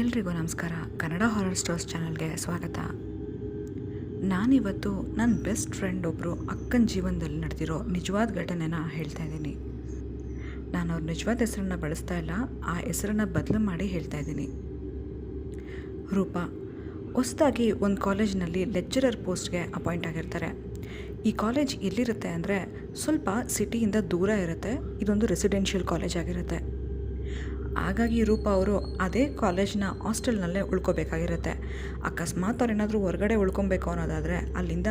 ಎಲ್ರಿಗೂ ನಮಸ್ಕಾರ. Kannada horror stores ಚಾನಲ್ಗೆ ಸ್ವಾಗತ. ನಾನಿವತ್ತು ನನ್ನ ಬೆಸ್ಟ್ ಫ್ರೆಂಡ್ ಒಬ್ಬರು ಅಕ್ಕನ ಜೀವನದಲ್ಲಿ ನಡೆದಿರೋ ನಿಜವಾದ ಘಟನೆನ ಹೇಳ್ತಾ ಇದ್ದೀನಿ. ನಾನು ಅವ್ರ ನಿಜವಾದ ಹೆಸರನ್ನ ಬಳಸ್ತಾ ಇಲ್ಲ, ಆ ಹೆಸರನ್ನ ಬದಲು ಮಾಡಿ ಹೇಳ್ತಾ ಇದ್ದೀನಿ. ರೂಪ, ಹೊಸದಾಗಿ ಒಂದು ಕಾಲೇಜ್ನಲ್ಲಿ ಲೆಕ್ಚರರ್ ಪೋಸ್ಟ್ಗೆ ಅಪಾಯಿಂಟ್ ಆಗಿರ್ತಾರೆ. ಈ ಕಾಲೇಜ್ ಎಲ್ಲಿರುತ್ತೆ ಅಂದರೆ ಸ್ವಲ್ಪ ಸಿಟಿಯಿಂದ ದೂರ ಇರುತ್ತೆ, ಇದೊಂದು ರೆಸಿಡೆನ್ಷಿಯಲ್ ಕಾಲೇಜ್ ಆಗಿರುತ್ತೆ. ಹಾಗಾಗಿ ರೂಪ ಅವರು ಅದೇ ಕಾಲೇಜ್ನ ಹಾಸ್ಟೆಲ್ನಲ್ಲೇ ಉಳ್ಕೋಬೇಕಾಗಿರುತ್ತೆ. ಅಕಸ್ಮಾತ್ ಅವ್ರು ಏನಾದರೂ ಹೊರಗಡೆ ಉಳ್ಕೊಬೇಕು ಅನ್ನೋದಾದರೆ ಅಲ್ಲಿಂದ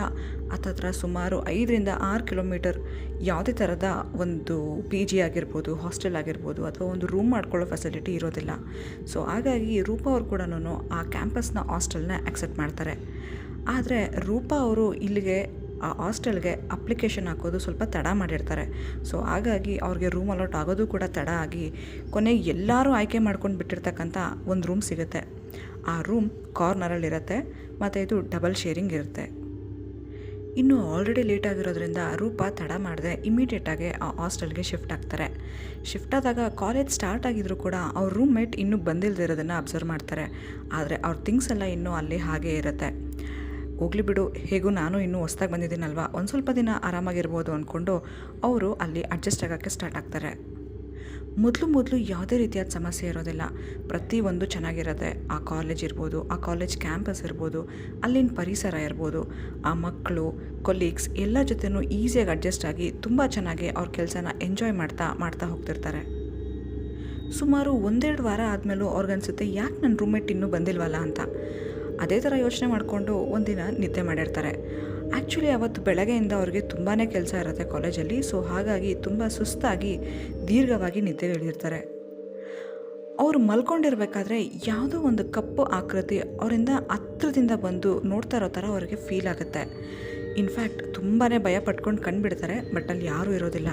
ಹತ್ತತ್ರ ಸುಮಾರು ಐದರಿಂದ ಆರು ಕಿಲೋಮೀಟರ್ ಯಾವುದೇ ಥರದ ಒಂದು ಪಿ ಜಿ ಆಗಿರ್ಬೋದು ಹಾಸ್ಟೆಲ್ ಆಗಿರ್ಬೋದು ಅಥವಾ ಒಂದು ರೂಮ್ ಮಾಡ್ಕೊಳ್ಳೋ ಫೆಸಿಲಿಟಿ ಇರೋದಿಲ್ಲ. ಸೊ ಹಾಗಾಗಿ ರೂಪ ಅವರು ಕೂಡ ಆ ಕ್ಯಾಂಪಸ್ನ ಹಾಸ್ಟೆಲ್ನ ಆಕ್ಸೆಪ್ಟ್ ಮಾಡ್ತಾರೆ. ಆದರೆ ರೂಪಾ ಅವರು ಇಲ್ಲಿಗೆ ಆ ಹಾಸ್ಟೆಲ್ಗೆ ಅಪ್ಲಿಕೇಶನ್ ಹಾಕೋದು ಸ್ವಲ್ಪ ತಡ ಮಾಡಿರ್ತಾರೆ. ಸೊ ಹಾಗಾಗಿ ಅವ್ರಿಗೆ ರೂಮ್ ಅಲಾಟ್ ಆಗೋದು ಕೂಡ ತಡ ಆಗಿ ಕೊನೆಗೆ ಎಲ್ಲರೂ ಆಯ್ಕೆ ಮಾಡ್ಕೊಂಡು ಬಿಟ್ಟಿರ್ತಕ್ಕಂಥ ಒಂದು ರೂಮ್ ಸಿಗುತ್ತೆ. ಆ ರೂಮ್ ಕಾರ್ನರಲ್ಲಿರುತ್ತೆ ಮತ್ತು ಇದು ಡಬಲ್ ಶೇರಿಂಗ್ ಇರುತ್ತೆ. ಇನ್ನು ಆಲ್ರೆಡಿ ಲೇಟ್ ಆಗಿರೋದ್ರಿಂದ ರೂಪ ತಡ ಮಾಡದೆ ಇಮಿಡಿಯೇಟಾಗಿ ಆ ಹಾಸ್ಟೆಲ್ಗೆ ಶಿಫ್ಟ್ ಆಗ್ತಾರೆ. ಶಿಫ್ಟ್ ಆದಾಗ ಕಾಲೇಜ್ ಸ್ಟಾರ್ಟ್ ಆಗಿದ್ರು ಕೂಡ ಅವ್ರ ರೂಮ್ ಮೇಟ್ ಇನ್ನೂ ಬಂದಿಲ್ದಿರೋದನ್ನು ಅಬ್ಸರ್ವ್ ಮಾಡ್ತಾರೆ. ಆದರೆ ಅವ್ರ ಥಿಂಗ್ಸ್ ಎಲ್ಲ ಇನ್ನೂ ಅಲ್ಲಿ ಹಾಗೇ ಇರುತ್ತೆ. ಹೋಗ್ಲಿ ಬಿಡು, ಹೇಗೂ ನಾನು ಇನ್ನೂ ಹೊಸ್ದಾಗಿ ಬಂದಿದ್ದೀನಲ್ವ? ಒಂದು ಸ್ವಲ್ಪ ದಿನ ಆರಾಮಾಗಿರ್ಬೋದು ಅಂದ್ಕೊಂಡು ಅವರು ಅಲ್ಲಿ ಅಡ್ಜಸ್ಟ್ ಆಗೋಕ್ಕೆ ಸ್ಟಾರ್ಟ್ ಆಗ್ತಾರೆ. ಮೊದಲು ಮೊದಲು ಯಾವುದೇ ರೀತಿಯಾದ ಸಮಸ್ಯೆ ಇರೋದಿಲ್ಲ. ಪ್ರತಿಯೊಂದು ಚೆನ್ನಾಗಿರುತ್ತೆ. ಆ ಕಾಲೇಜ್ ಇರ್ಬೋದು, ಆ ಕಾಲೇಜ್ ಕ್ಯಾಂಪಸ್ ಇರ್ಬೋದು, ಅಲ್ಲಿನ ಪರಿಸರ ಇರ್ಬೋದು, ಆ ಮಕ್ಕಳು ಕೊಲೀಗ್ಸ್ ಎಲ್ಲ ಜೊತೆನೂ ಈಸಿಯಾಗಿ ಅಡ್ಜಸ್ಟ್ ಆಗಿ ತುಂಬ ಚೆನ್ನಾಗಿ ಅವ್ರ ಕೆಲಸನ ಎಂಜಾಯ್ ಮಾಡ್ತಾ ಮಾಡ್ತಾ ಹೋಗ್ತಿರ್ತಾರೆ. ಸುಮಾರು ಒಂದೆರಡು ವಾರ ಆದಮೇಲೂ ಅವ್ರಿಗನ್ಸುತ್ತೆ, ಯಾಕೆ ನನ್ನ ರೂಮ್ಮೇಟ್ ಇನ್ನೂ ಬಂದಿಲ್ವಲ್ಲ ಅಂತ? ಅದೇ ಥರ ಯೋಚನೆ ಮಾಡಿಕೊಂಡು ಒಂದಿನ ನಿದ್ದೆ ಮಾಡಿರ್ತಾರೆ. ಆ್ಯಕ್ಚುಲಿ ಅವತ್ತು ಬೆಳಗ್ಗೆಯಿಂದ ಅವ್ರಿಗೆ ತುಂಬಾ ಕೆಲಸ ಇರುತ್ತೆ ಕಾಲೇಜಲ್ಲಿ ಸೊ ಹಾಗಾಗಿ ತುಂಬ ಸುಸ್ತಾಗಿ ದೀರ್ಘವಾಗಿ ನಿದ್ದೆ ಇಳಿದಿರ್ತಾರೆ ಅವರು ಮಲ್ಕೊಂಡಿರ್ಬೇಕಾದ್ರೆ ಯಾವುದೋ ಒಂದು ಕಪ್ಪು ಆಕೃತಿ ಅವರಿಂದ ಹತ್ರದಿಂದ ಬಂದು ನೋಡ್ತಾ ಇರೋ ಥರ ಅವ್ರಿಗೆ ಫೀಲ್ ಆಗುತ್ತೆ. ಇನ್ಫ್ಯಾಕ್ಟ್ ತುಂಬಾ ಭಯ ಪಟ್ಕೊಂಡು ಕಂಡುಬಿಡ್ತಾರೆ ಬಟ್ ಅಲ್ಲಿ ಯಾರೂ ಇರೋದಿಲ್ಲ.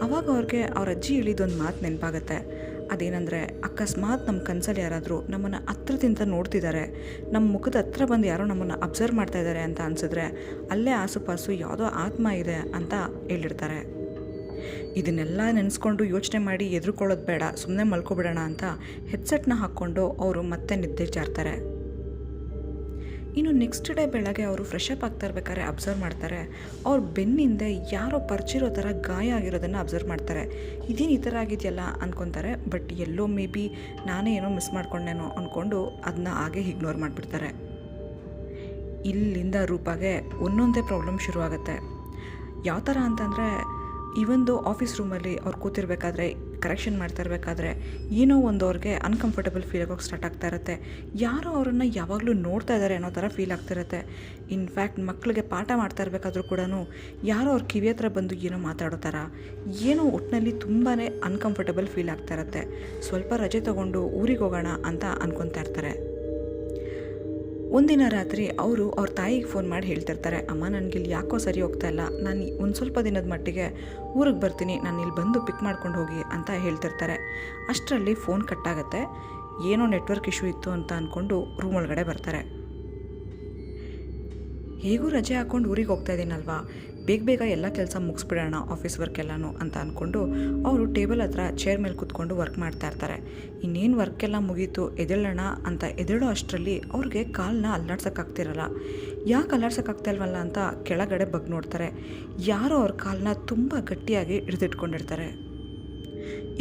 ಅವಾಗ ಅವ್ರಿಗೆ ಅವ್ರ ಅಜ್ಜಿ ಇಳಿದೊಂದು ಮಾತು ನೆನಪಾಗುತ್ತೆ. ಅದೇನೆಂದರೆ ಅಕಸ್ಮಾತ್ ನಮ್ಮ ಕನಸಲ್ಲಿ ಯಾರಾದರೂ ನಮ್ಮನ್ನು ಹತ್ರದಿಂದ ನೋಡ್ತಿದ್ದಾರೆ ನಮ್ಮ ಮುಖದ ಹತ್ರ ಬಂದು ಯಾರೋ ನಮ್ಮನ್ನು ಅಬ್ಸರ್ವ್ ಮಾಡ್ತಾ ಇದ್ದಾರೆ ಅಂತ ಅನಿಸಿದ್ರೆ ಅಲ್ಲೇ ಆಸುಪಾಸು ಯಾವುದೋ ಆತ್ಮ ಇದೆ ಅಂತ ಹೇಳಿರ್ತಾರೆ. ಇದನ್ನೆಲ್ಲ ನೆನೆಸ್ಕೊಂಡು ಯೋಚನೆ ಮಾಡಿ ಎದುರುಕೊಳ್ಳೋದು ಬೇಡ ಸುಮ್ಮನೆ ಮಲ್ಕೊಬಿಡೋಣ ಅಂತ ಹೆಡ್ಸೆಟ್ನ ಹಾಕ್ಕೊಂಡು ಅವರು ಮತ್ತೆ ನಿದ್ದೆ ಜಾರ್ತಾರೆ. ಇನ್ನು ನೆಕ್ಸ್ಟ್ ಡೇ ಬೆಳಗ್ಗೆ ಅವರು ಫ್ರೆಶ್ ಅಪ್ ಆಗ್ತಾ ಇರ್ಬೇಕಾದ್ರೆ ಅಬ್ಸರ್ವ್ ಮಾಡ್ತಾರೆ. ಅವ್ರ ಬೆನ್ನಿಂದ ಯಾರೋ ಪರ್ಚಿರೋ ಥರ ಗಾಯ ಆಗಿರೋದನ್ನು ಅಬ್ಸರ್ವ್ ಮಾಡ್ತಾರೆ. ಇದೇನು ಈ ಥರ ಆಗಿದೆಯಲ್ಲ ಅಂದ್ಕೊತಾರೆ ಬಟ್ ಎಲ್ಲೋ ಮೇ ಬಿ ನಾನೇ ಏನೋ ಮಿಸ್ ಮಾಡ್ಕೊಂಡೇನೋ ಅಂದ್ಕೊಂಡು ಅದನ್ನ ಹಾಗೆ ಇಗ್ನೋರ್ ಮಾಡಿಬಿಡ್ತಾರೆ. ಇಲ್ಲಿಂದ ರೂಪಾಗೆ ಒಂದೊಂದೇ ಪ್ರಾಬ್ಲಮ್ ಶುರುವಾಗುತ್ತೆ. ಯಾವ ಥರ ಅಂತಂದರೆ ಇವೊಂದು ಆಫೀಸ್ ರೂಮಲ್ಲಿ ಅವ್ರು ಕೂತಿರ್ಬೇಕಾದ್ರೆ ಕರೆಕ್ಷನ್ ಮಾಡ್ತಾ ಇರಬೇಕಾದ್ರೆ, ಏನೋ ಒಂದು ಅವ್ರಿಗೆ ಅನ್ಕಂಫರ್ಟಬಲ್ ಫೀಲ್ ಆಗೋಕ್ಕೆ ಸ್ಟಾರ್ಟ್ ಆಗ್ತಾ ಇರುತ್ತೆ. ಯಾರೋ ಅವರನ್ನು ಯಾವಾಗಲೂ ನೋಡ್ತಾ ಇದ್ದಾರೆ ಅನ್ನೋ ಥರ ಫೀಲ್ ಆಗ್ತಿರುತ್ತೆ ಇನ್ಫ್ಯಾಕ್ಟ್ ಮಕ್ಕಳಿಗೆ ಪಾಠ ಮಾಡ್ತಾ ಇರಬೇಕಾದ್ರೂ ಕೂಡ ಯಾರೋ ಅವ್ರ ಕಿವಿ ಹತ್ರ ಬಂದು ಏನೋ ಮಾತಾಡೋ ಏನೋ ಒಟ್ಟಿನಲ್ಲಿ ತುಂಬಾ ಅನ್ಕಂಫರ್ಟಬಲ್ ಫೀಲ್ ಆಗ್ತಾ ಇರುತ್ತೆ. ಸ್ವಲ್ಪ ರಜೆ ತೊಗೊಂಡು ಊರಿಗೆ ಹೋಗೋಣ ಅಂತ ಅನ್ಕೊತಾ ಇರ್ತಾರೆ. ಒಂದಿನ ರಾತ್ರಿ ಅವರು ಅವ್ರ ತಾಯಿಗೆ ಫೋನ್ ಮಾಡಿ ಹೇಳ್ತಿರ್ತಾರೆ, ಅಮ್ಮ, ನನಗಿಲ್ಲಿ ಯಾಕೋ ಸರಿ ಹೋಗ್ತಾ ಇಲ್ಲ. ನಾನು ಒಂದು ಸ್ವಲ್ಪ ದಿನದ ಮಟ್ಟಿಗೆ ಊರಿಗೆ ಬರ್ತೀನಿ. ನಾನು ಇಲ್ಲಿ ಬಂದು ಪಿಕ್ ಮಾಡ್ಕೊಂಡು ಹೋಗಿ ಅಂತ ಹೇಳ್ತಿರ್ತಾರೆ. ಅಷ್ಟರಲ್ಲಿ ಫೋನ್ ಕಟ್ಟಾಗತ್ತೆ ಏನೋ ನೆಟ್ವರ್ಕ್ ಇಶ್ಯೂ ಇತ್ತು ಅಂತ ಅಂದ್ಕೊಂಡು ರೂಮ್ ಒಳಗಡೆ ಬರ್ತಾರೆ. ಹೇಗೂ ರಜೆ ಹಾಕ್ಕೊಂಡು ಊರಿಗೆ ಹೋಗ್ತಾ ಇದ್ದೀನಲ್ವಾ ಬೇಗ ಬೇಗ ಎಲ್ಲ ಕೆಲಸ ಮುಗಿಸ್ಬಿಡೋಣ ಆಫೀಸ್ ವರ್ಕ್ ಎಲ್ಲನೂ ಅಂತ ಅಂದ್ಕೊಂಡು ಅವರು ಟೇಬಲ್ ಹತ್ರ ಚೇರ್ ಮೇಲೆ ಕೂತ್ಕೊಂಡು ವರ್ಕ್ ಮಾಡ್ತಾ ಇರ್ತಾರೆ. ಇನ್ನೇನು ಎಲ್ಲ ಮುಗೀತು ಎದೇಳೋಣ ಅಂತ ಎದೇಳೋ ಅಷ್ಟರಲ್ಲಿ ಅವ್ರಿಗೆ ಕಾಲನ್ನ ಅಲ್ಲಾಡ್ಸೋಕ್ಕಾಗ್ತಿರಲ್ಲ. ಯಾಕೆ ಅಲ್ಲಾಡ್ಸೋಕ್ಕಾಗ್ತಾಯಿಲ್ವಲ್ಲ ಅಂತ ಕೆಳಗಡೆ ಬಗ್ ನೋಡ್ತಾರೆ. ಯಾರೋ ಅವ್ರ ಕಾಲನ್ನ ತುಂಬ ಗಟ್ಟಿಯಾಗಿ ಹಿಡಿದಿಟ್ಕೊಂಡಿರ್ತಾರೆ.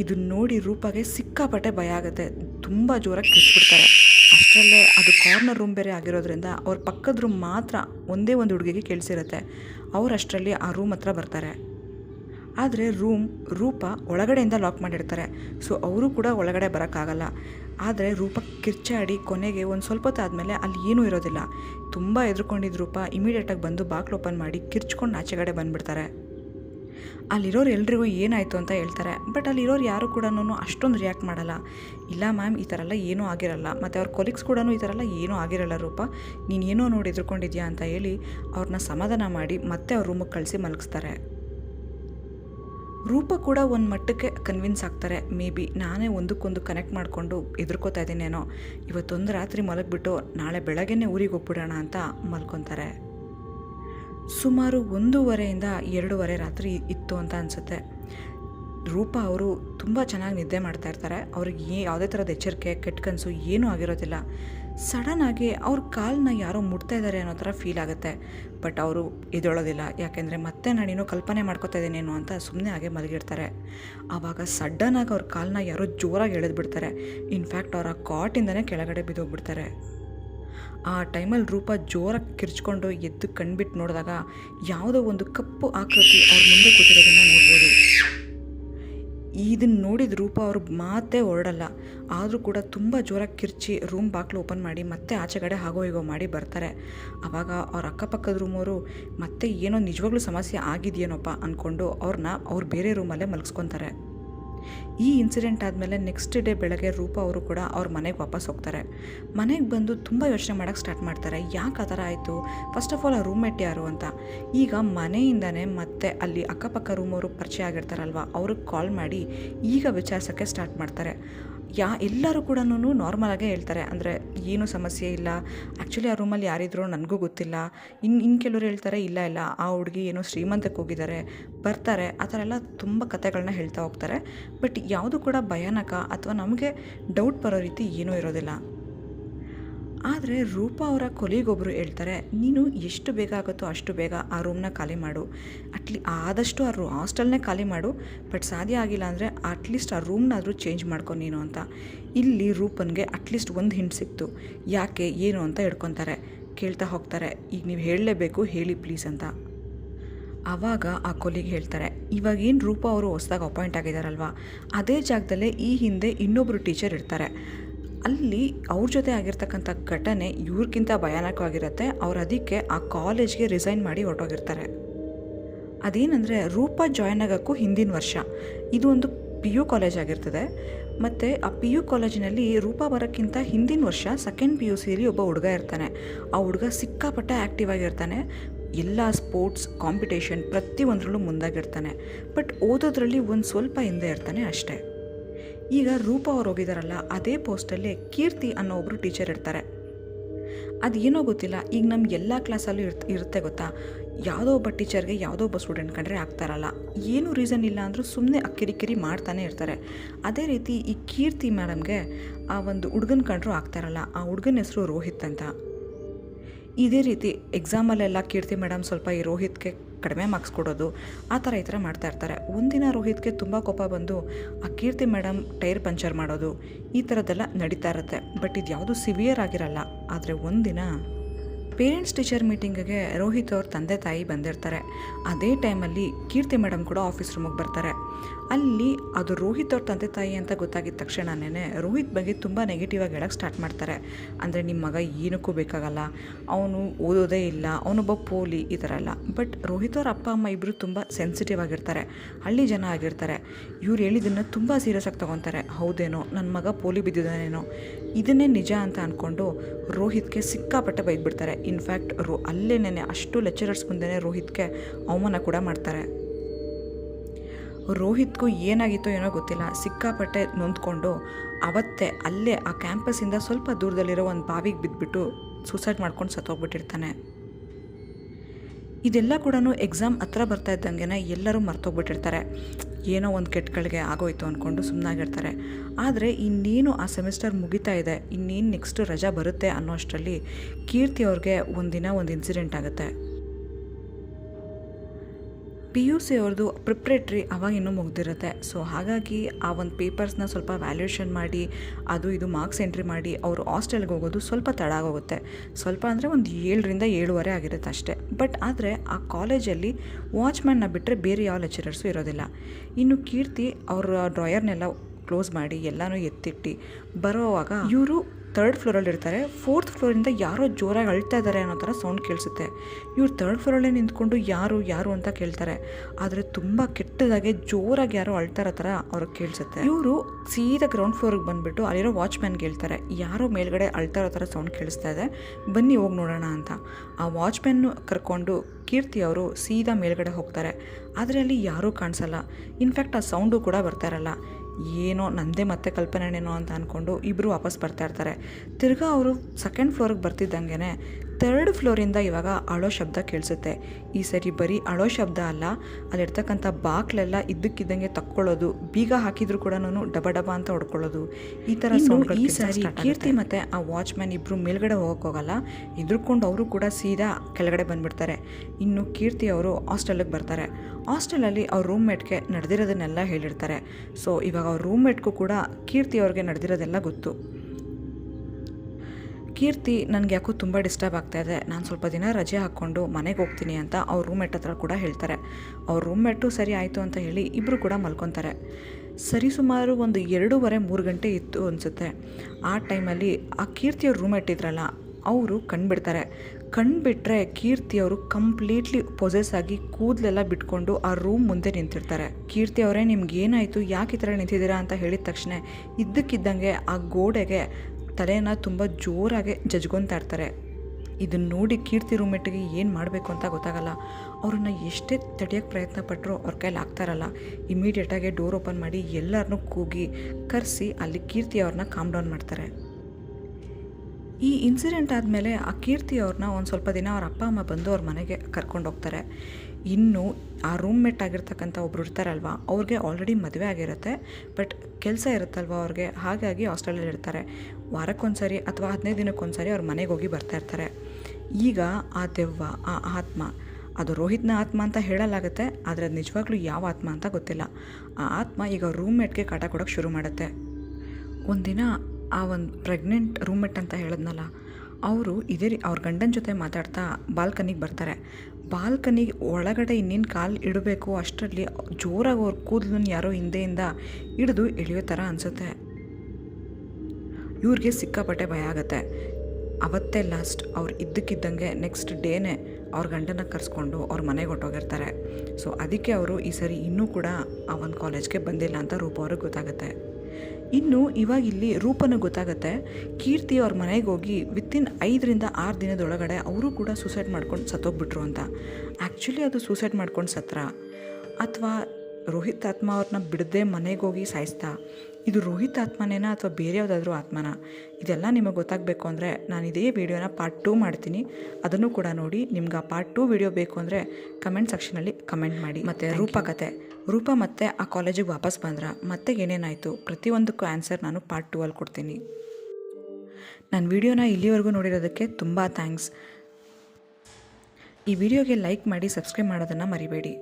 ಇದು ನೋಡಿ ರೂಪಾಗೆ ಸಿಕ್ಕಾಪಟ್ಟೆ ಭಯ ಆಗುತ್ತೆ. ತುಂಬ ಜೋರಾಗಿ ಕಿಚ್ಬಿಡ್ತಾರೆ. ಅಷ್ಟರಲ್ಲೇ ಅದು ಕಾರ್ನರ್ ರೂಮ್ ಬೇರೆ ಆಗಿರೋದ್ರಿಂದ ಅವ್ರ ಪಕ್ಕದ ರೂಮ್ ಮಾತ್ರ ಒಂದೇ ಒಂದು ಹುಡುಗಿಗೆ ಕೇಳಿಸಿರುತ್ತೆ. ಅವ್ರು ಅಷ್ಟರಲ್ಲಿ ಆ ರೂಮ್ ಹತ್ರ ಬರ್ತಾರೆ. ಆದರೆ ರೂಮ್ ರೂಪ ಒಳಗಡೆಯಿಂದ ಲಾಕ್ ಮಾಡಿರ್ತಾರೆ. ಸೊ ಅವರು ಕೂಡ ಒಳಗಡೆ ಬರೋಕ್ಕಾಗಲ್ಲ. ಆದರೆ ರೂಪ ಕಿರ್ಚಾಡಿ ಕೊನೆಗೆ ಒಂದು ಸ್ವಲ್ಪ ಹೊತ್ತು ಆದಮೇಲೆ ಅಲ್ಲಿ ಏನೂ ಇರೋದಿಲ್ಲ. ತುಂಬ ಎದ್ರುಕೊಂಡಿದ್ದ ರೂಪ ಇಮಿಡಿಯೇಟಾಗಿ ಬಂದು ಬಾಕ್ಲು ಓಪನ್ ಮಾಡಿ ಕಿರ್ಚ್ಕೊಂಡು ಆಚೆಗಡೆ ಬಂದುಬಿಡ್ತಾರೆ. ಅಲ್ಲಿರೋರು ಎಲ್ರಿಗೂ ಏನಾಯಿತು ಅಂತ ಹೇಳ್ತಾರೆ. ಬಟ್ ಅಲ್ಲಿರೋರು ಯಾರು ಕೂಡ ಅಷ್ಟೊಂದು ರಿಯಾಕ್ಟ್ ಮಾಡಲ್ಲ. ಇಲ್ಲ ಮ್ಯಾಮ್, ಈ ಥರ ಎಲ್ಲ ಏನೂ ಆಗಿರಲ್ಲ. ಮತ್ತು ಅವ್ರ ಕೊಲೀಗ್ಸ್ ಕೂಡ ಈ ಥರ ಎಲ್ಲ ಏನೂ ಆಗಿರಲ್ಲ ರೂಪ. ನೀನು ಏನೋ ನೋಡಿ ಎದುರ್ಕೊಂಡಿದ್ಯಾ ಅಂತ ಹೇಳಿ ಅವ್ರನ್ನ ಸಮಾಧಾನ ಮಾಡಿ ಮತ್ತೆ ಅವ್ರ ರೂಮಿಗೆ ಕಳಿಸಿ ಮಲಗಿಸ್ತಾರೆ. ರೂಪ ಕೂಡ ಒಂದು ಮಟ್ಟಕ್ಕೆ ಕನ್ವಿನ್ಸ್ ಆಗ್ತಾರೆ. ಮೇ ಬಿ ನಾನೇ ಒಂದಕ್ಕೊಂದು ಕನೆಕ್ಟ್ ಮಾಡಿಕೊಂಡು ಎದುರ್ಕೋತಾ ಇದ್ದೀನೇನೋ. ಇವತ್ತೊಂದು ರಾತ್ರಿ ಮಲಗಿಬಿಟ್ಟು ನಾಳೆ ಬೆಳಗ್ಗೆನೇ ಊರಿಗೆ ಹೋಗ್ಬಿಡೋಣ ಅಂತ ಮಲ್ಕೊತಾರೆ. ಸುಮಾರು ಒಂದೂವರೆಯಿಂದ ಎರಡೂವರೆ ರಾತ್ರಿ ಇತ್ತು ಅಂತ ಅನಿಸುತ್ತೆ. ರೂಪ ಅವರು ತುಂಬ ಚೆನ್ನಾಗಿ ನಿದ್ದೆ ಮಾಡ್ತಾ ಇರ್ತಾರೆ. ಅವ್ರಿಗೆ ಏ, ಯಾವುದೇ ಥರದ ಎಚ್ಚರಿಕೆ, ಕೆಟ್ಟ ಕನಸು ಏನೂ ಆಗಿರೋದಿಲ್ಲ. ಸಡನ್ನಾಗಿ ಅವ್ರ ಕಾಲನ್ನ ಯಾರೋ ಮುಟ್ತಾ ಇದ್ದಾರೆ ಅನ್ನೋ ಥರ ಫೀಲ್ ಆಗುತ್ತೆ. ಬಟ್ ಅವರು ಎದೊಳೋದಿಲ್ಲ. ಯಾಕೆಂದರೆ ಮತ್ತೆ ನಾನೇನೋ ಕಲ್ಪನೆ ಮಾಡ್ಕೊತಾ ಇದ್ದೀನೇನು ಅಂತ ಸುಮ್ಮನೆ ಹಾಗೆ ಮಲಗಿರ್ತಾರೆ. ಆವಾಗ ಸಡನ್ನಾಗಿ ಅವ್ರ ಕಾಲನ್ನ ಯಾರೋ ಜೋರಾಗಿ ಎಳೆದ್ಬಿಡ್ತಾರೆ. ಇನ್ಫ್ಯಾಕ್ಟ್ ಅವರ ಕಾಟಿಂದನೇ ಕೆಳಗಡೆ ಬಿದ್ದೋಗ್ಬಿಡ್ತಾರೆ. ಆ ಟೈಮಲ್ಲಿ ರೂಪ ಜೋರಾಗಿ ಕಿರ್ಚ್ಕೊಂಡು ಎದ್ದು ಕಣ್ಬಿಟ್ಟು ನೋಡಿದಾಗ ಯಾವುದೋ ಒಂದು ಕಪ್ಪು ಆಕೃತಿ ಅವ್ರ ಮುಂದೆ ಕೂತಿರೋದನ್ನು ನೋಡ್ಬೋದು. ಇದನ್ನು ನೋಡಿದ ರೂಪ ಅವ್ರ ಮಾತೇ ಹೊರಡಲ್ಲ. ಆದರೂ ಕೂಡ ತುಂಬ ಜೋರಾಗಿ ಕಿರ್ಚಿ ರೂಮ್ ಬಾಕ್ಲು ಓಪನ್ ಮಾಡಿ ಮತ್ತೆ ಆಚೆಗಡೆ ಹಾಗೋ ಹೀಗೋ ಮಾಡಿ ಬರ್ತಾರೆ. ಆವಾಗ ಅವ್ರ ಅಕ್ಕಪಕ್ಕದ ರೂಮವರು ಮತ್ತೆ ಏನೋ ನಿಜವಾಗ್ಲೂ ಸಮಸ್ಯೆ ಆಗಿದೆಯೇನೋಪ್ಪ? ಅಂದ್ಕೊಂಡು ಅವ್ರನ್ನ ಅವ್ರು ಬೇರೆ ರೂಮಲ್ಲೇ ಮಲಗಿಸ್ಕೊತಾರೆ ಈ ಇನ್ಸಿಡೆಂಟ್ ಆದಮೇಲೆ ನೆಕ್ಸ್ಟ್ ಡೇ ಬೆಳಗ್ಗೆ ರೂಪ ಅವರು ಕೂಡ ಅವ್ರ ಮನೆಗೆ ವಾಪಸ್ ಹೋಗ್ತಾರೆ. ಮನೆಗೆ ಬಂದು ತುಂಬ ಯೋಚನೆ ಮಾಡೋಕ್ಕೆ ಸ್ಟಾರ್ಟ್ ಮಾಡ್ತಾರೆ. ಯಾಕೆ ಆ ಥರ ಆಯಿತು? ಫಸ್ಟ್ ಆಫ್ ಆಲ್ ಆ ರೂಮ್ಮೇಟ್ ಯಾರು ಅಂತ. ಈಗ ಮನೆಯಿಂದನೇ ಮತ್ತೆ ಅಲ್ಲಿ ಅಕ್ಕಪಕ್ಕ ರೂಮವರು ಪರಿಚಯ ಆಗಿರ್ತಾರಲ್ವ, ಅವ್ರಿಗೆ ಕಾಲ್ ಮಾಡಿ ಈಗ ವಿಚಾರಿಸೋಕ್ಕೆ ಸ್ಟಾರ್ಟ್ ಮಾಡ್ತಾರೆ. ಯಾ ಎಲ್ಲರೂ ಕೂಡ ನಾರ್ಮಲಾಗೇ ಹೇಳ್ತಾರೆ. ಅಂದರೆ ಏನೂ ಸಮಸ್ಯೆ ಇಲ್ಲ. ಆ್ಯಕ್ಚುಲಿ ಆ ರೂಮಲ್ಲಿ ಯಾರಿದ್ರು ನನಗೂ ಗೊತ್ತಿಲ್ಲ. ಇನ್ನು ಇನ್ನು ಕೆಲವರು ಹೇಳ್ತಾರೆ, ಇಲ್ಲ ಇಲ್ಲ, ಆ ಹುಡುಗಿ ಏನೋ ಶ್ರೀಮಂತಕ್ಕೆ ಹೋಗಿದ್ದಾರೆ, ಬರ್ತಾರೆ, ಆ ಥರ ಎಲ್ಲ ತುಂಬ ಕತೆಗಳನ್ನ ಹೇಳ್ತಾ ಹೋಗ್ತಾರೆ. ಬಟ್ ಯಾವುದು ಕೂಡ ಭಯಾನಕ ಅಥವಾ ನಮಗೆ ಡೌಟ್ ಬರೋ ರೀತಿ ಏನೂ ಇರೋದಿಲ್ಲ. ಆದರೆ ರೂಪ ಅವರ ಕೊಲಿಗೊಬ್ಬರು ಹೇಳ್ತಾರೆ, ನೀನು ಎಷ್ಟು ಬೇಗ ಆಗುತ್ತೋ ಅಷ್ಟು ಬೇಗ ಆ ರೂಮ್ನ ಖಾಲಿ ಮಾಡು. ಅಟ್ಲಿ ಆದಷ್ಟು ಆ ರೂ ಹಾಸ್ಟೆಲ್ನೇ ಖಾಲಿ ಮಾಡು. ಬಟ್ ಸಾಧ್ಯ ಆಗಿಲ್ಲ ಅಂದರೆ ಅಟ್ಲೀಸ್ಟ್ ಆ ರೂಮ್ನಾದರೂ ಚೇಂಜ್ ಮಾಡ್ಕೊ ನೀನು ಅಂತ. ಇಲ್ಲಿ ರೂಪನ್ಗೆ ಅಟ್ಲೀಸ್ಟ್ ಒಂದು ಹಿಂಟ್ ಸಿಕ್ತು. ಯಾಕೆ, ಏನು ಅಂತ ಹಿಡ್ಕೊತಾರೆ. ಕೇಳ್ತಾ ಹೋಗ್ತಾರೆ. ಈಗ ನೀವು ಹೇಳಲೇಬೇಕು, ಹೇಳಿ ಪ್ಲೀಸ್ ಅಂತ. ಆವಾಗ ಆ ಕೊಲಿಗೆ ಹೇಳ್ತಾರೆ, ಇವಾಗ ಏನು ರೂಪ ಅವರು ಹೊಸ್ದಾಗಿ ಅಪಾಯಿಂಟ್ ಆಗಿದ್ದಾರಲ್ವ ಅದೇ ಜಾಗದಲ್ಲೇ ಈ ಹಿಂದೆ ಇನ್ನೊಬ್ಬರು ಟೀಚರ್ ಇರ್ತಾರೆ. ಅಲ್ಲಿ ಅವ್ರ ಜೊತೆ ಆಗಿರ್ತಕ್ಕಂಥ ಘಟನೆ ಇವ್ರಿಗಿಂತ ಭಯಾನಕವಾಗಿರುತ್ತೆ. ಅವ್ರು ಅದಕ್ಕೆ ಆ ಕಾಲೇಜ್ಗೆ ರಿಸೈನ್ ಮಾಡಿ ಹೊರಟೋಗಿರ್ತಾರೆ. ಅದೇನಂದರೆ ರೂಪ ಜಾಯ್ನ್ ಆಗೋಕ್ಕೂ ಹಿಂದಿನ ವರ್ಷ. ಇದು ಒಂದು ಪಿ ಯು ಕಾಲೇಜ್ ಆಗಿರ್ತದೆ. ಮತ್ತು ಆ ಪಿ ಯು ಕಾಲೇಜಿನಲ್ಲಿ ರೂಪ ಬರೋಕ್ಕಿಂತ ಹಿಂದಿನ ವರ್ಷ ಸೆಕೆಂಡ್ ಪಿ ಯು ಸಿಯಲ್ಲಿ ಒಬ್ಬ ಹುಡುಗ ಇರ್ತಾನೆ. ಆ ಹುಡುಗ ಸಿಕ್ಕಾಪಟ್ಟೆ ಆ್ಯಕ್ಟಿವ್ ಆಗಿರ್ತಾನೆ. ಎಲ್ಲ ಸ್ಪೋರ್ಟ್ಸ್ ಕಾಂಪಿಟೇಷನ್ ಪ್ರತಿಯೊಂದರಲ್ಲೂ ಮುಂದಾಗಿರ್ತಾನೆ. ಬಟ್ ಓದೋದ್ರಲ್ಲಿ ಒಂದು ಸ್ವಲ್ಪ ಹಿಂದೆ ಇರ್ತಾನೆ ಅಷ್ಟೇ. ಈಗ ರೂಪ ಅವ್ರು ಹೋಗಿದಾರಲ್ಲ ಅದೇ ಪೋಸ್ಟಲ್ಲಿ ಕೀರ್ತಿ ಅನ್ನೋ ಒಬ್ಬರು ಟೀಚರ್ ಇರ್ತಾರೆ. ಅದೇನೋ ಗೊತ್ತಿಲ್ಲ, ಈಗ ನಮ್ಮ ಎಲ್ಲ ಕ್ಲಾಸಲ್ಲೂ ಇರ್ತ, ಇರುತ್ತೆ ಗೊತ್ತಾ? ಯಾವುದೋ ಒಬ್ಬ ಟೀಚರ್ಗೆ ಯಾವುದೋ ಒಬ್ಬ ಸ್ಟೂಡೆಂಟ್ ಕಂಡ್ರೆ ಆಗ್ತಾರಲ್ಲ. ಏನೂ ರೀಸನ್ ಇಲ್ಲ ಅಂದರೂ ಸುಮ್ಮನೆ ಅಕ್ಕಿರಿಕಿರಿ ಮಾಡ್ತಾನೆ ಇರ್ತಾರೆ. ಅದೇ ರೀತಿ ಈ ಕೀರ್ತಿ ಮೇಡಮ್ಗೆ ಆ ಒಂದು ಹುಡುಗನ ಕಂಡ್ರೂ ಆಗ್ತಾರಲ್ಲ, ಆ ಹುಡುಗನ ಹೆಸರು ರೋಹಿತ್ ಅಂತ. ಇದೇ ರೀತಿ ಎಕ್ಸಾಮಲ್ಲೆಲ್ಲ ಕೀರ್ತಿ ಮೇಡಮ್ ಸ್ವಲ್ಪ ಈ ರೋಹಿತ್ಗೆ ಕಡಿಮೆ ಮಾರ್ಕ್ಸ್ ಕೊಡೋದು, ಆ ಥರ ಈ ಥರ ಮಾಡ್ತಾ ಇರ್ತಾರೆ. ಒಂದಿನ ರೋಹಿತ್ಗೆ ತುಂಬ ಕೋಪ ಬಂದು, ಆ ಕೀರ್ತಿ ಮೇಡಮ್ ಟೈರ್ ಪಂಚರ್ ಮಾಡೋದು, ಈ ಥರದ್ದೆಲ್ಲ ನಡೀತಾ ಇರುತ್ತೆ. ಬಟ್ ಇದು ಯಾವುದು ಸಿವಿಯರ್ ಆಗಿರಲ್ಲ. ಆದರೆ ಒಂದಿನ ಪೇರೆಂಟ್ಸ್ ಟೀಚರ್ ಮೀಟಿಂಗಿಗೆ ರೋಹಿತ್ ಅವ್ರ ತಂದೆ ತಾಯಿ ಬಂದಿರ್ತಾರೆ. ಅದೇ ಟೈಮಲ್ಲಿ ಕೀರ್ತಿ ಮೇಡಮ್ ಕೂಡ ಆಫೀಸ್ ರೂಮಿಗೆ ಬರ್ತಾರೆ. ಅಲ್ಲಿ ಅದು ರೋಹಿತ್ ಅವ್ರ ತಂದೆ ತಾಯಿ ಅಂತ ಗೊತ್ತಾಗಿದ್ದ ತಕ್ಷಣನೇ ರೋಹಿತ್ ಬಗ್ಗೆ ತುಂಬ ನೆಗೆಟಿವ್ ಆಗಿ ಹೇಳಕ್ಕೆ ಸ್ಟಾರ್ಟ್ ಮಾಡ್ತಾರೆ. ಅಂದರೆ ನಿಮ್ಮ ಮಗ ಏನಕ್ಕೂ ಬೇಕಾಗಲ್ಲ, ಅವನು ಓದೋದೇ ಇಲ್ಲ, ಅವನೊಬ್ಬ ಪೋಲಿ ಈ ಥರ ಎಲ್ಲ. ಬಟ್ ರೋಹಿತ್ ಅವ್ರ ಅಪ್ಪ, ಅಮ್ಮ ಇಬ್ಬರು ತುಂಬ ಸೆನ್ಸಿಟಿವ್ ಆಗಿರ್ತಾರೆ, ಹಳ್ಳಿ ಜನ ಆಗಿರ್ತಾರೆ. ಇವ್ರು ಹೇಳಿದ್ದನ್ನು ತುಂಬ ಸೀರಿಯಸ್ ಆಗಿ ತೊಗೊತಾರೆ. ಹೌದೇನೋ ನನ್ನ ಮಗ ಪೋಲಿ ಬಿದ್ದಿದ್ದಾನೇನೋ. ಇದನ್ನೇ ನಿಜ ಅಂತ ಅಂದ್ಕೊಂಡು ರೋಹಿತ್ಗೆ ಸಿಕ್ಕಾಪಟ್ಟೆ ಬೈದ್ಬಿಡ್ತಾರೆ. ಇನ್ಫ್ಯಾಕ್ಟ್ ರೋ ಅಲ್ಲೇನೇ ಅಷ್ಟು ಲೆಕ್ಚರರ್ಸ್ ಮುಂದೆ ರೋಹಿತ್ಗೆ ಅವಮಾನ ಕೂಡ ಮಾಡ್ತಾರೆ. ರೋಹಿತ್ಗೂ ಏನಾಗಿತ್ತೋ ಏನೋ ಗೊತ್ತಿಲ್ಲ. ಸಿಕ್ಕಾಪಟ್ಟೆ ನೊಂದ್ಕೊಂಡು ಅವತ್ತೇ ಅಲ್ಲೇ ಆ ಕ್ಯಾಂಪಸ್ಸಿಂದ ಸ್ವಲ್ಪ ದೂರದಲ್ಲಿರೋ ಒಂದು ಬಾವಿಗೆ ಬಿದ್ದುಬಿಟ್ಟು ಸೂಸೈಡ್ ಮಾಡ್ಕೊಂಡು ಸತ್ತೋಗ್ಬಿಟ್ಟಿರ್ತಾನೆ. ಇದೆಲ್ಲ ಕೂಡ ಎಕ್ಸಾಮ್ ಹತ್ರ ಬರ್ತಾ ಇದ್ದಂಗೆ ಎಲ್ಲರೂ ಮರ್ತೋಗ್ಬಿಟ್ಟಿರ್ತಾರೆ. ಏನೋ ಒಂದು ಕೆಟ್ಟಗಳಿಗೆ ಆಗೋಯ್ತು ಅಂದ್ಕೊಂಡು ಸುಮ್ಮನಾಗಿರ್ತಾರೆ ಆದರೆ ಇನ್ನೇನು ಆ ಸೆಮಿಸ್ಟರ್ ಮುಗಿತಾ ಇದೆ, ಇನ್ನೇನು ನೆಕ್ಸ್ಟ್ ರಜಾ ಬರುತ್ತೆ ಅನ್ನೋ ಅಷ್ಟರಲ್ಲಿ ಕೀರ್ತಿ ಅವ್ರಿಗೆ ಒಂದಿನ ಒಂದು ಇನ್ಸಿಡೆಂಟ್ ಆಗುತ್ತೆ. ಪಿ ಯು ಸಿ ಅವ್ರದ್ದು ಪ್ರಿಪ್ರೇಟ್ರಿ ಅವಾಗ ಇನ್ನೂ ಮುಗ್ದಿರುತ್ತೆ. ಸೊ ಹಾಗಾಗಿ ಆ ಒಂದು ಪೇಪರ್ಸ್ನ ಸ್ವಲ್ಪ ವ್ಯಾಲ್ಯೂಯೇಷನ್ ಮಾಡಿ, ಅದು ಇದು ಮಾರ್ಕ್ಸ್ ಎಂಟ್ರಿ ಮಾಡಿ ಅವರು ಹಾಸ್ಟೆಲ್ಗೆ ಹೋಗೋದು ಸ್ವಲ್ಪ ತಡ ಆಗೋಗುತ್ತೆ. ಸ್ವಲ್ಪ ಅಂದರೆ ಒಂದು ಏಳರಿಂದ ಏಳುವರೆ ಆಗಿರುತ್ತೆ ಅಷ್ಟೇ. ಬಟ್ ಆದರೆ ಆ ಕಾಲೇಜಲ್ಲಿ ವಾಚ್ಮ್ಯಾನ್ನ ಬಿಟ್ಟರೆ ಬೇರೆ ಯಾವ ಲೆಕ್ಚರರ್ಸು ಇರೋದಿಲ್ಲ. ಇನ್ನು ಕೀರ್ತಿ ಅವರ ಡ್ರಾಯರ್ನೆಲ್ಲ ಕ್ಲೋಸ್ ಮಾಡಿ ಎಲ್ಲನೂ ಎತ್ತಿಟ್ಟು ಬರೋವಾಗ ಇವರು ತರ್ಡ್ ಫ್ಲೋರಲ್ಲಿ ಇರ್ತಾರೆ. ಫೋರ್ತ್ ಫ್ಲೋರಿಂದ ಯಾರೋ ಜೋರಾಗಿ ಅಳ್ತಾ ಇದ್ದಾರೆ ಅನ್ನೋ ಥರ ಸೌಂಡ್ ಕೇಳಿಸುತ್ತೆ. ಇವ್ರು ತರ್ಡ್ ಫ್ಲೋರಲ್ಲೇ ನಿಂತ್ಕೊಂಡು ಯಾರು ಯಾರು ಅಂತ ಕೇಳ್ತಾರೆ. ಆದರೆ ತುಂಬ ಕೆಟ್ಟದಾಗೆ ಜೋರಾಗಿ ಯಾರೋ ಅಳ್ತಾ ಇರೋ ಥರ ಅವ್ರಿಗೆ ಕೇಳಿಸುತ್ತೆ. ಇವರು ಸೀದಾ ಗ್ರೌಂಡ್ ಫ್ಲೋರಿಗೆ ಬಂದುಬಿಟ್ಟು ಅಲ್ಲಿರೋ ವಾಚ್ಮ್ಯಾನ್ ಕೇಳ್ತಾರೆ ಯಾರೋ ಮೇಲ್ಗಡೆ ಅಳ್ತಾ ಇರೋ ಥರ ಸೌಂಡ್ ಕೇಳಿಸ್ತಾ ಇದೆ. ಬನ್ನಿ ಹೋಗಿ ನೋಡೋಣ ಅಂತ. ಆ ವಾಚ್ಮ್ಯಾನ್ ಕರ್ಕೊಂಡು ಕೀರ್ತಿ ಅವರು ಸೀದಾ ಮೇಲ್ಗಡೆ ಹೋಗ್ತಾರೆ. ಆದರೆ ಅಲ್ಲಿ ಯಾರೂ ಕಾಣಿಸಲ್ಲ. ಇನ್ಫ್ಯಾಕ್ಟ್ ಆ ಸೌಂಡು ಕೂಡ ಬರ್ತಾ ಇರಲ್ಲ. ಏನೋ ನಂದೇ ಮತ್ತೆ ಕಲ್ಪನೆನೇನೋ ಅಂತ ಅಂದ್ಕೊಂಡು ಇಬ್ಬರು ವಾಪಸ್ ಬರ್ತಾ ಇರ್ತಾರೆ. ತಿರ್ಗಾ ಅವರು ಸೆಕೆಂಡ್ ಫ್ಲೋರಿಗೆ ಬರ್ತಿದ್ದಂಗೆ ತರ್ಡ್ ಫ್ಲೋರಿಂದ ಇವಾಗ ಅಳೋ ಶಬ್ದ ಕೇಳಿಸುತ್ತೆ. ಈ ಸರಿ ಬರೀ ಅಳೋ ಶಬ್ದ ಅಲ್ಲ ಅಲ್ಲಿರ್ತಕ್ಕಂಥ ಬಾಕ್ಲೆಲ್ಲ ಇದ್ದಕ್ಕಿದ್ದಂಗೆ ತಕ್ಕೊಳ್ಳೋದು ಬೀಗ ಹಾಕಿದ್ರು ಕೂಡ ಡಬ ಡಬ ಅಂತ ಹೊಡ್ಕೊಳ್ಳೋದು. ಈ ಥರ ಸೌಂಡ್ ಈ ಸಾರಿ ಕೀರ್ತಿ ಮತ್ತು ಆ ವಾಚ್ಮ್ಯಾನ್ ಇಬ್ಬರು ಮೇಲ್ಗಡೆ ಹೋಗೋಕ್ಕೋಗಲ್ಲ ಎದುರ್ಕೊಂಡು ಅವರು ಕೂಡ ಸೀದಾ ಕೆಳಗಡೆ ಬಂದುಬಿಡ್ತಾರೆ. ಇನ್ನು ಕೀರ್ತಿ ಅವರು ಹಾಸ್ಟೆಲಿಗೆ ಬರ್ತಾರೆ. ಹಾಸ್ಟೆಲಲ್ಲಿ ಅವ್ರ ರೂಮ್ಮೇಟ್ಗೆ ನಡೆದಿರೋದನ್ನೆಲ್ಲ ಹೇಳಿರ್ತಾರೆ. ಸೊ ಇವಾಗ ಅವ್ರ ರೂಮ್ಮೇಟ್ಗೂ ಕೂಡ ಕೀರ್ತಿ ಅವ್ರಿಗೆ ನಡೆದಿರೋದೆಲ್ಲ ಗೊತ್ತು. ಕೀರ್ತಿ ನನಗೆ ಯಾಕೋ ತುಂಬ ಡಿಸ್ಟರ್ಬ್ ಆಗ್ತಾ ಇದೆ. ನಾನು ಸ್ವಲ್ಪ ದಿನ ರಜೆ ಹಾಕ್ಕೊಂಡು ಮನೆಗೆ ಹೋಗ್ತೀನಿ ಅಂತ ಅವ್ರ ರೂಮ್ಮೇಟ್ ಹತ್ರ ಕೂಡ ಹೇಳ್ತಾರೆ. ಅವ್ರ ರೂಮ್ಮೇಟು ಸರಿ ಆಯಿತು ಅಂತ ಹೇಳಿ ಇಬ್ಬರು ಕೂಡ ಮಲ್ಕೊತಾರೆ. ಸರಿ ಸುಮಾರು ಒಂದು ಎರಡೂವರೆ ಮೂರು ಗಂಟೆ ಇತ್ತು ಅನಿಸುತ್ತೆ. ಆ ಟೈಮಲ್ಲಿ ಆ ಕೀರ್ತಿಯವ್ರ ರೂಮ್ಮೇಟ್ ಇದ್ರಲ್ಲ, ಅವರು ಕಣ್ಬಿಡ್ತಾರೆ ಕಣ್ಬಿಟ್ರೆ ಕೀರ್ತಿ ಅವರು ಕಂಪ್ಲೀಟ್ಲಿ ಪೊಸೆಸ್ ಆಗಿ ಕೂದಲೆಲ್ಲ ಬಿಟ್ಕೊಂಡು ಆ ರೂಮ್ ಮುಂದೆ ನಿಂತಿರ್ತಾರೆ. ಕೀರ್ತಿ ಅವರೇ, ನಿಮ್ಗೆ ಏನಾಯಿತು? ಯಾಕೆ ಈ ಥರ ನಿಂತಿದ್ದೀರಾ ಅಂತ ಹೇಳಿದ ತಕ್ಷಣ ಇದ್ದಕ್ಕಿದ್ದಂಗೆ ಆ ಗೋಡೆಗೆ ತಲೆನ ತುಂಬ ಜೋರಾಗಿ ಜಜ್ಕೊತಾ ಇರ್ತಾರೆ. ಇದನ್ನ ನೋಡಿ ಕೀರ್ತಿ ರೂಮೆಟ್ಟಿಗೆ ಏನು ಮಾಡಬೇಕು ಅಂತ ಗೊತ್ತಾಗಲ್ಲ. ಅವ್ರನ್ನ ಎಷ್ಟೇ ತಡೆಯೋಕ್ಕೆ ಪ್ರಯತ್ನ ಪಟ್ಟರು ಅವ್ರ ಕೈಲಿ ಆಗ್ತಾರಲ್ಲ ಇಮಿಡಿಯೇಟಾಗಿ ಡೋರ್ ಓಪನ್ ಮಾಡಿ ಎಲ್ಲರನ್ನೂ ಕೂಗಿ ಕರೆಸಿ ಅಲ್ಲಿ ಕೀರ್ತಿ ಅವ್ರನ್ನ ಕಾಮ್ ಡೌನ್ ಮಾಡ್ತಾರೆ. ಈ ಇನ್ಸಿಡೆಂಟ್ ಆದಮೇಲೆ ಆ ಕೀರ್ತಿ ಅವ್ರನ್ನ ಒಂದು ಸ್ವಲ್ಪ ದಿನ ಅವ್ರ ಅಪ್ಪ, ಅಮ್ಮ ಬಂದು ಅವ್ರ ಮನೆಗೆ ಕರ್ಕೊಂಡು ಹೋಗ್ತಾರೆ. ಇನ್ನು ಆ ರೂಮ್ಮೇಟ್ ಆಗಿರ್ತಕ್ಕಂಥ ಒಬ್ರು ಇರ್ತಾರಲ್ವ, ಅವ್ರಿಗೆ ಆಲ್ರೆಡಿ ಮದುವೆ ಆಗಿರುತ್ತೆ ಬಟ್ ಕೆಲಸ ಇರುತ್ತಲ್ವ ಅವ್ರಿಗೆ? ಹಾಗಾಗಿ ಹಾಸ್ಟೆಲಲ್ಲಿ ಇರ್ತಾರೆ. ವಾರಕ್ಕೊಂದ್ಸರಿ ಅಥವಾ ಹದಿನೈದು ದಿನಕ್ಕೊಂದ್ಸರಿ ಅವ್ರ ಮನೆಗೆ ಹೋಗಿ ಬರ್ತಾ ಇರ್ತಾರೆ. ಈಗ ಆ ದೆವ್ವ, ಆ ಆತ್ಮ, ಅದು ರೋಹಿತ್ನ ಆತ್ಮ ಅಂತ ಹೇಳಲಾಗುತ್ತೆ, ಆದರೆ ಅದು ನಿಜವಾಗ್ಲೂ ಯಾವ ಆತ್ಮ ಅಂತ ಗೊತ್ತಿಲ್ಲ. ಆ ಆತ್ಮ ಈಗ ರೂಮ್ಮೇಟ್ಗೆ ಕಾಟ ಕೊಡೋಕ್ಕೆ ಶುರು ಮಾಡುತ್ತೆ. ಒಂದಿನ ಆ ಒಂದು ಪ್ರೆಗ್ನೆಂಟ್ ರೂಮ್ಮೇಟ್ ಅಂತ ಹೇಳಿದ್ನಲ್ಲ ಅವರು ಇದೇ ಅವ್ರ ಗಂಡನ ಜೊತೆ ಮಾತಾಡ್ತಾ ಬಾಲ್ಕನಿಗೆ ಬರ್ತಾರೆ. ಬಾಲ್ಕನಿಗೆ ಒಳಗಡೆ ಇನ್ನೇನು ಕಾಲು ಇಡಬೇಕು ಅಷ್ಟರಲ್ಲಿ ಜೋರಾಗಿ ಅವ್ರ ಕೂದಲನ್ನು ಯಾರೋ ಹಿಂದೆಯಿಂದ ಹಿಡಿದು ಎಳೆಯೋ ಥರ ಅನಿಸುತ್ತೆ. ಇವ್ರಿಗೆ ಸಿಕ್ಕಾಪಟ್ಟೆ ಭಯ ಆಗುತ್ತೆ. ಅವತ್ತೇ ಲಾಸ್ಟ್ ಅವ್ರು ಇದ್ದಕ್ಕಿದ್ದಂಗೆ ನೆಕ್ಸ್ಟ್ ಡೇನೇ ಅವ್ರ ಗಂಡನ ಕರೆಸ್ಕೊಂಡು ಅವ್ರ ಮನೆಗೆ ಹೊಟ್ಟೋಗಿರ್ತಾರೆ ಸೊ ಅದಕ್ಕೆ ಅವರು ಈ ಸರಿ ಇನ್ನೂ ಕೂಡ ಆ ಒಂದು ಕಾಲೇಜ್ಗೆ ಬಂದಿಲ್ಲ ಅಂತ ರೂಪ ಅವ್ರಿಗೆ ಗೊತ್ತಾಗುತ್ತೆ. ಇನ್ನು ಇವಾಗ ಇಲ್ಲಿ ರೂಪನ ಗೊತ್ತಾಗುತ್ತೆ. ಕೀರ್ತಿ ಅವ್ರ ಮನೆಗೆ ಹೋಗಿ ವಿತಿನ್ ಐದರಿಂದ ಆರು ದಿನದೊಳಗಡೆ ಅವರು ಕೂಡ ಸೂಸೈಡ್ ಮಾಡ್ಕೊಂಡು ಸತ್ತೋಗ್ಬಿಟ್ರು ಅಂತ. ಆ್ಯಕ್ಚುಲಿ ಅದು ಸೂಸೈಡ್ ಮಾಡ್ಕೊಂಡು ಸತ್ರ. ಅಥವಾ ರೋಹಿತ್ ಆತ್ಮ ಅವ್ರನ್ನ ಬಿಡದೆ ಮನೆಗೆ ಹೋಗಿ ಸಾಯಿಸ್ತಾ. ಇದು ರೋಹಿತ್ ಆತ್ಮನೇನ ಅಥವಾ ಬೇರೆ ಯಾವುದಾದ್ರೂ ಆತ್ಮನ? ಇದೆಲ್ಲ ನಿಮಗೆ ಗೊತ್ತಾಗಬೇಕು ಅಂದರೆ ನಾನು ಇದೇ ವಿಡಿಯೋನ ಪಾರ್ಟ್ ಟೂ ಮಾಡ್ತೀನಿ. ಅದನ್ನು ಕೂಡ ನೋಡಿ ನಿಮ್ಗೆ ಆ ಪಾರ್ಟ್ ಟೂ ವಿಡಿಯೋ ಬೇಕು ಅಂದರೆ ಕಮೆಂಟ್ ಸೆಕ್ಷನಲ್ಲಿ ಕಮೆಂಟ್ ಮಾಡಿ. ಮತ್ತು ರೂಪ ಕತೆ ರೂಪ ಮತ್ತೆ ಆ ಕಾಲೇಜಿಗೆ ವಾಪಸ್ ಬಂದ್ರ ಮತ್ತೆ ಏನೇನಾಯಿತು? ಪ್ರತಿಯೊಂದಕ್ಕೂ ಆನ್ಸರ್ ನಾನು ಪಾರ್ಟ್ ಟೂ ಅಲ್ಲಿ ಕೊಡ್ತೀನಿ. ನನ್ನ ವಿಡಿಯೋನ ಇಲ್ಲಿವರೆಗೂ ನೋಡಿರೋದಕ್ಕೆ ತುಂಬ ಥ್ಯಾಂಕ್ಸ್ ಈ ವಿಡಿಯೋಗೆ ಲೈಕ್ ಮಾಡಿ ಸಬ್ಸ್ಕ್ರೈಬ್ ಮಾಡೋದನ್ನು ಮರಿಬೇಡಿ.